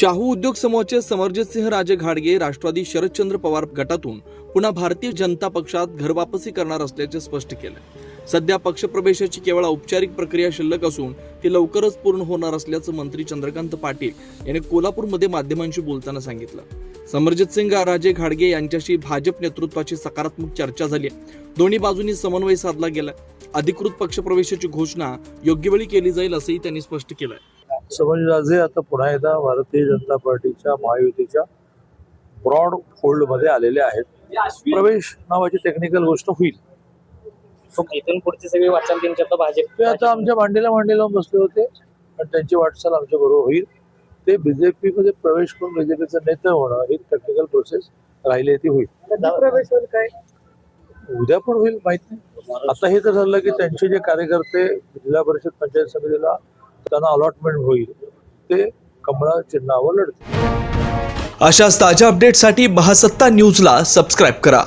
शाहू उद्योग समूहाचे समरजितसिंह राजे घाडगे राष्ट्रवादी शरदचंद्र पवार गटातून पुन्हा भारतीय जनता पक्षात घरवापसी करणार असल्याचे स्पष्ट केलं. सध्या पक्षप्रवेशाची केवळ औपचारिक प्रक्रिया शिल्लक असून ती लवकरच पूर्ण होणार असल्याचं मंत्री चंद्रकांत पाटील यांनी कोल्हापूरमध्ये माध्यमांशी बोलताना सांगितलं. समरजित सिंग राजे घाडगे यांच्याशी भाजप नेतृत्वाची सकारात्मक चर्चा झाली. आहे. दोन्ही बाजूंनी समन्वय साधला गेला. अधिकृत पक्षप्रवेशाची घोषणा योग्य वेळी केली जाईल असंही त्यांनी स्पष्ट केलंय. समजराजे आता पुन्हा एकदा भारतीय जनता पार्टीच्या महायुतीच्या ब्रॉड फोल्डमध्ये आलेले आहेत. प्रवेश नावाची टेक्निकल गोष्ट होईल. इथून पुढची सगळी वाटचाल त्यांची आता भाजप आता आमच्या मांडीला मांडी लावून बसले होते आणि त्यांची वाटचाल आमच्या बरोबर होईल. ते बीजेपी मध्ये प्रवेश करून बीजेपीचं नेते होणं ही टेक्निकल प्रोसेस राहिली ती होईल. प्रवेश काय? उद्या पण होईल माहीत नाही. आता हे तर झालं की त्यांचे जे कार्यकर्ते जिल्हा परिषद पंचायत समितीला त्यांना अलॉटमेंट होईल. ते कमळा चिन्हावर लढतील. अशाच ताज्या अपडेटसाठी महासत्ता न्यूजला सबस्क्राईब करा.